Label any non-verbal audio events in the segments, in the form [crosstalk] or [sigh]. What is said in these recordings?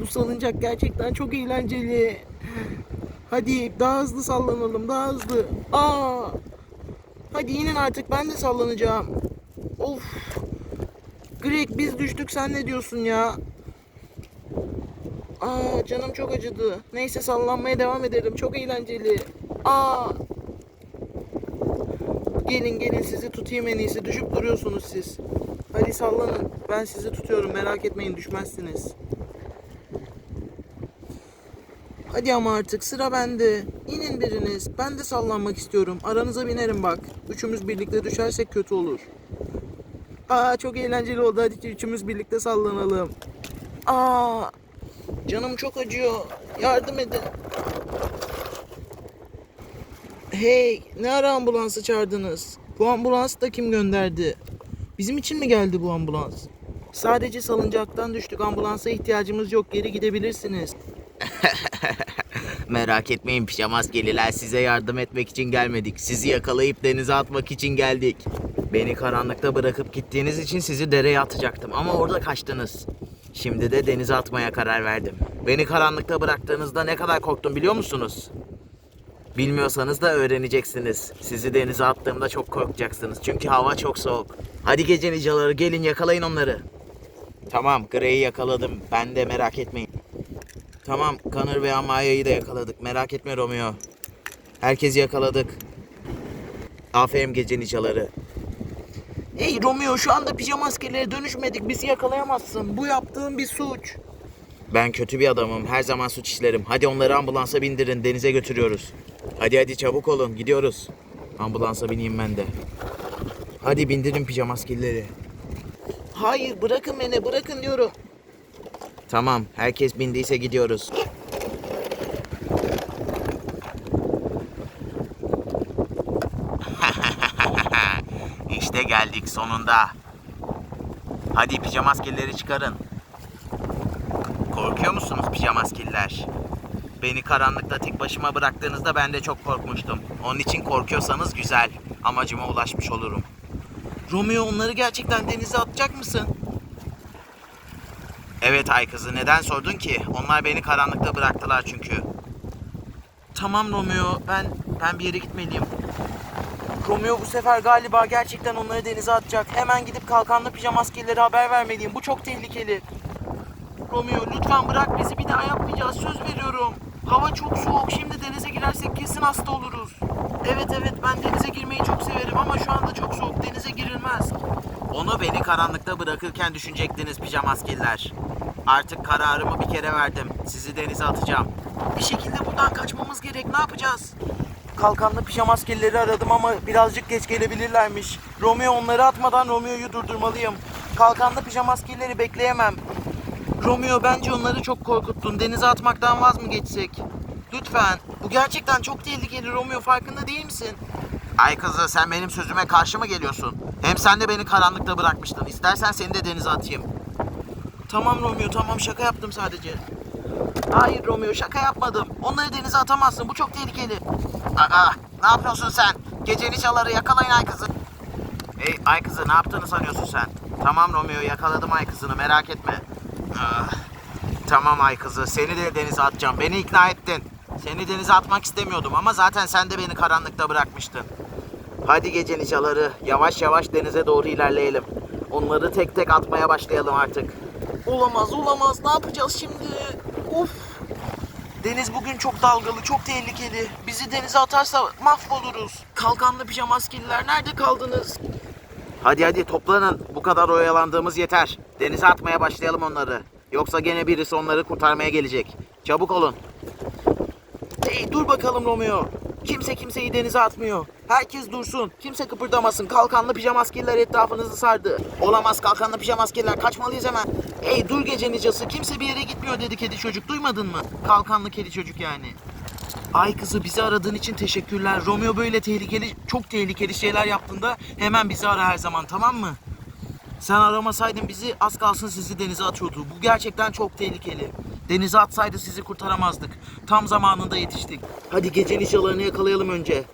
Bu salıncak gerçekten çok eğlenceli. Hadi daha hızlı sallanalım daha hızlı. Aa! Hadi inin artık ben de sallanacağım. Of. Greg biz düştük sen ne diyorsun ya? Aa canım çok acıdı. Neyse sallanmaya devam edelim. Çok eğlenceli. Aa. Gelin gelin sizi tutayım en iyisi. Düşüp duruyorsunuz siz. Hadi sallanın. Ben sizi tutuyorum. Merak etmeyin düşmezsiniz. Hadi ama artık sıra bende. İnin biriniz. Ben de sallanmak istiyorum. Aranıza binerim bak. Üçümüz birlikte düşersek kötü olur. Aa çok eğlenceli oldu. Hadi üçümüz birlikte sallanalım. Aa canım çok acıyor. Yardım edin. Hey ne ara ambulansı çağırdınız? Bu ambulansı da kim gönderdi? Bizim için mi geldi bu ambulans? Sadece salıncaktan düştük. Ambulansa ihtiyacımız yok. Geri gidebilirsiniz. [laughs] Merak etmeyin pijamaskeliler size yardım etmek için gelmedik. Sizi yakalayıp denize atmak için geldik. Beni karanlıkta bırakıp gittiğiniz için sizi dereye atacaktım ama orada kaçtınız. Şimdi de denize atmaya karar verdim. Beni karanlıkta bıraktığınızda ne kadar korktum biliyor musunuz? Bilmiyorsanız da öğreneceksiniz. Sizi denize attığımda çok korkacaksınız. Çünkü hava çok soğuk. Hadi gece nicaları gelin yakalayın onları. Tamam Grey'i yakaladım. Ben de merak etmeyin. Tamam Connor ve Amaya'yı da yakaladık. Merak etme Romeo. Herkesi yakaladık. Aferin gece nicaları. Hey Romeo şu anda pijama askerlere dönüşmedik. Bizi yakalayamazsın. Bu yaptığın bir suç. Ben kötü bir adamım. Her zaman suç işlerim. Hadi onları ambulansa bindirin. Denize götürüyoruz. Hadi hadi çabuk olun. Gidiyoruz. Ambulansa bineyim ben de. Hadi bindirin pijama askerleri. Hayır bırakın beni bırakın diyorum. Tamam. Herkes bindiyse gidiyoruz. [laughs] işte geldik sonunda. Hadi pijama askerleri çıkarın. Korkuyor musunuz pijama askerler? Beni karanlıkta tek başıma bıraktığınızda ben de çok korkmuştum. Onun için korkuyorsanız güzel. Amacıma ulaşmış olurum. Romeo onları gerçekten denize atacak mısın? Evet ay kızı neden sordun ki? Onlar beni karanlıkta bıraktılar çünkü. Tamam Romeo ben ben bir yere gitmeliyim. Romeo bu sefer galiba gerçekten onları denize atacak. Hemen gidip kalkanlı pijama askerlere haber vermeliyim. Bu çok tehlikeli. Romeo lütfen bırak bizi bir daha yapmayacağız. Söz veriyorum. Hava çok soğuk. Şimdi denize girersek kesin hasta oluruz. Evet evet ben denize girmeyi çok severim ama şu anda çok soğuk. Denize girilmez. Onu beni karanlıkta bırakırken düşünecektiniz pijama askerler. Artık kararımı bir kere verdim. Sizi denize atacağım. Bir şekilde buradan kaçmamız gerek. Ne yapacağız? Kalkanlı pijama askerleri aradım ama birazcık geç gelebilirlermiş. Romeo onları atmadan Romeo'yu durdurmalıyım. Kalkanlı pijama askerleri bekleyemem. Romeo bence onları çok korkuttun. Denize atmaktan vaz mı geçsek? Lütfen. Bu gerçekten çok tehlikeli Romeo farkında değil misin? Ay kızı sen benim sözüme karşı mı geliyorsun? Hem sen de beni karanlıkta bırakmıştın. İstersen seni de denize atayım. Tamam Romeo tamam şaka yaptım sadece. Hayır Romeo şaka yapmadım. Onları denize atamazsın. Bu çok tehlikeli. Aa, ne yapıyorsun sen? Gece niçaları yakalayın ay kızı. Hey ay kızı ne yaptığını sanıyorsun sen? Tamam Romeo yakaladım ay kızını merak etme. Ah, tamam ay kızı seni de denize atacağım. Beni ikna ettin. Seni denize atmak istemiyordum ama zaten sen de beni karanlıkta bırakmıştın. Hadi gece niçaları yavaş yavaş denize doğru ilerleyelim. Onları tek tek atmaya başlayalım artık. Olamaz olamaz. Ne yapacağız şimdi? Of. Deniz bugün çok dalgalı, çok tehlikeli. Bizi denize atarsa mahvoluruz. Kalkanlı pijama askeriler nerede kaldınız? Hadi hadi toplanın. Bu kadar oyalandığımız yeter. Denize atmaya başlayalım onları. Yoksa gene birisi onları kurtarmaya gelecek. Çabuk olun. Hey dur bakalım Romeo. Kimse kimseyi denize atmıyor. Herkes dursun. Kimse kıpırdamasın. Kalkanlı pijama askerler etrafınızı sardı. Olamaz kalkanlı pijama askerler. Kaçmalıyız hemen. Hey dur gece nicası. Kimse bir yere gitmiyor dedi kedi çocuk. Duymadın mı? Kalkanlı kedi çocuk yani. Ay kızı bizi aradığın için teşekkürler. Romeo böyle tehlikeli, çok tehlikeli şeyler yaptığında hemen bizi ara her zaman tamam mı? Sen aramasaydın bizi az kalsın sizi denize atıyordu. Bu gerçekten çok tehlikeli. Denize atsaydı sizi kurtaramazdık. Tam zamanında yetiştik. Hadi gece nicalarını yakalayalım önce.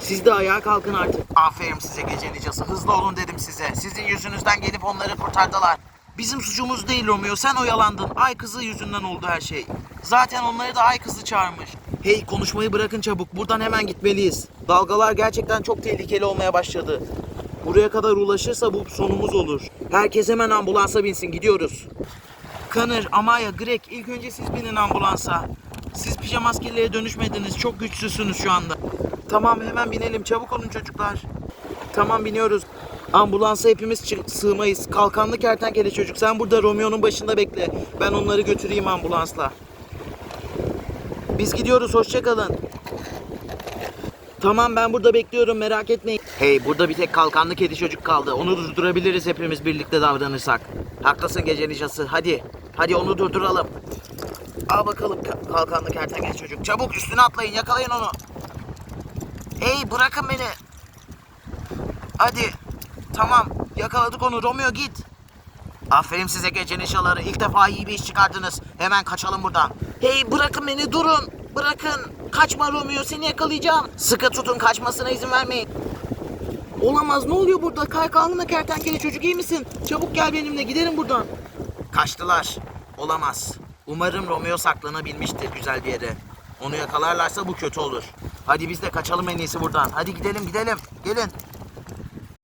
Siz de ayağa kalkın artık. Aferin size gece nicası. Hızlı olun dedim size. Sizin yüzünüzden gelip onları kurtardılar. Bizim suçumuz değil Romeo. Sen oyalandın. Ay kızı yüzünden oldu her şey. Zaten onları da ay kızı çağırmış. Hey konuşmayı bırakın çabuk. Buradan hemen gitmeliyiz. Dalgalar gerçekten çok tehlikeli olmaya başladı. Buraya kadar ulaşırsa bu sonumuz olur. Herkes hemen ambulansa binsin. Gidiyoruz. Kanır, Amaya, Greg ilk önce siz binin ambulansa. Siz pijama askerlere dönüşmediniz. Çok güçsüzsünüz şu anda. Tamam hemen binelim. Çabuk olun çocuklar. Tamam biniyoruz. Ambulansa hepimiz sığmayız. Kalkanlı kertenkele çocuk sen burada Romeo'nun başında bekle. Ben onları götüreyim ambulansla. Biz gidiyoruz hoşçakalın. Tamam ben burada bekliyorum merak etmeyin. Hey burada bir tek kalkanlı kedi çocuk kaldı. Onu durdurabiliriz hepimiz birlikte davranırsak. Haklısın gece nicası. Hadi. Hadi onu durduralım. Al bakalım ka- kalkanlı kertenkele çocuk. Çabuk üstüne atlayın yakalayın onu. Hey bırakın beni. Hadi. Tamam. Yakaladık onu. Romeo git. Aferin size gece nişaları. İlk defa iyi bir iş çıkardınız. Hemen kaçalım buradan. Hey bırakın beni durun. Bırakın. Kaçma Romeo seni yakalayacağım. Sıkı tutun kaçmasına izin vermeyin. Olamaz ne oluyor burada? Kalkanlı kertenkele çocuk iyi misin? Çabuk gel benimle gidelim buradan. Kaçtılar. Olamaz. Umarım Romeo saklanabilmiştir güzel bir yere. Onu yakalarlarsa bu kötü olur. Hadi biz de kaçalım en iyisi buradan. Hadi gidelim gidelim. Gelin.